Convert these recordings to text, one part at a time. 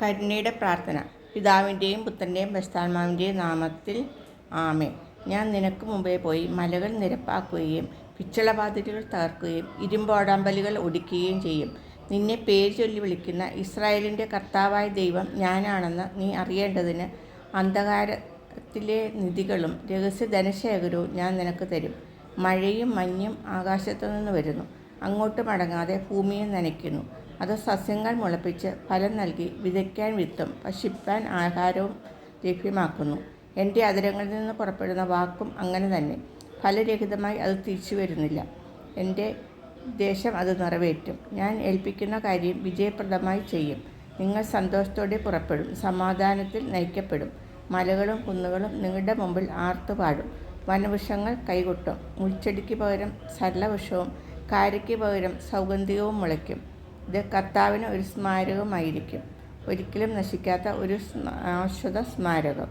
കരുണയുടെ പ്രാർത്ഥന. പിതാവിന്റെയും പുത്രന്റെയും പ്രസ്ഥാത്മാവിന്റെയും നാമത്തിൽ ആമേ ഞാൻ നിനക്ക് മുമ്പേ പോയി മലകൾ നിരപ്പാക്കുകയും പിച്ചളവാതിലുകൾ തകർക്കുകയും ഇരുമ്പോടാമ്പലുകൾ ഒടിക്കുകയും ചെയ്യും. നിന്നെ പേര് ചൊല്ലി വിളിക്കുന്ന ഇസ്രായേലിന്റെ കർത്താവായ ദൈവം ഞാനാണെന്ന് നീ അറിയേണ്ടതിന് അന്ധകാരത്തിലെ നിധികളും രഹസ്യ ധനശേഖരവും ഞാൻ നിനക്ക് തരും. മഴയും മഞ്ഞും ആകാശത്തു നിന്ന് വരുന്നു. അങ്ങോട്ട് മടങ്ങാതെ ഭൂമിയെ നനയ്ക്കുന്നു. അത് സസ്യങ്ങൾ മുളപ്പിച്ച് ഫലം നൽകി വിതയ്ക്കാൻ വിത്തും പശിപ്പാൻ ആഹാരവും ലഭ്യമാക്കുന്നു. എന്റെ അതിരങ്ങളിൽ നിന്ന് പുറപ്പെടുന്ന വാക്കും അങ്ങനെ തന്നെ. ഫലരഹിതമായി അത് തിരിച്ചു വരുന്നില്ല. എന്റെ ദേശം അത് നിറവേറ്റും. ഞാൻ ഏൽപ്പിക്കുന്ന കാര്യം വിജയപ്രദമായി ചെയ്യും. നിങ്ങൾ സന്തോഷത്തോടെ പുറപ്പെടും. സമാധാനത്തിൽ നയിക്കപ്പെടും. മലകളും കുന്നുകളും നിങ്ങളുടെ മുമ്പിൽ ആർത്തുപാടും. വനവൃക്ഷങ്ങൾ കൈകൊട്ടും. മുൾച്ചെടിക്ക് പകരം സരളവൃക്ഷവും കാരയ്ക്ക് പകരം സൗഗന്ധികവും മുളയ്ക്കും. ഇത് കർത്താവിന് ഒരു സ്മാരകമായിരിക്കും. ഒരിക്കലും നശിക്കാത്ത ഒരു ശാശ്വത സ്മാരകം.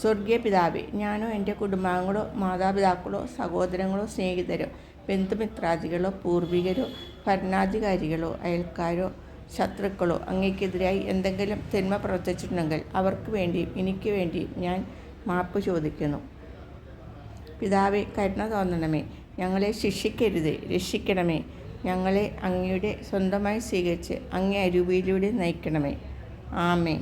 സ്വർഗീയ പിതാവി ഞാനോ എന്റെ കുടുംബാംഗങ്ങളോ മാതാപിതാക്കളോ സഹോദരങ്ങളോ സ്നേഹിതരോ ബന്ധുമിത്രാദികളോ പൂർവികരോ ഭരണാധികാരികളോ അയൽക്കാരോ ശത്രുക്കളോ അങ്ങേക്കെതിരായി എന്തെങ്കിലും തിന്മ പ്രവർത്തിച്ചിട്ടുണ്ടെങ്കിൽ അവർക്ക് വേണ്ടിയും എനിക്ക് വേണ്ടിയും ഞാൻ മാപ്പ് ചോദിക്കുന്നു. പിതാവെ കരുണ തോന്നണമേ. ഞങ്ങളെ ശിക്ഷിക്കരുത് രക്ഷിക്കണമേ. ഞങ്ങളെ അങ്ങയുടെ സ്വന്തമായി സ്വീകരിച്ച് അങ്ങേ അരൂപിയിലൂടെ നയിക്കണമേ. ആമേ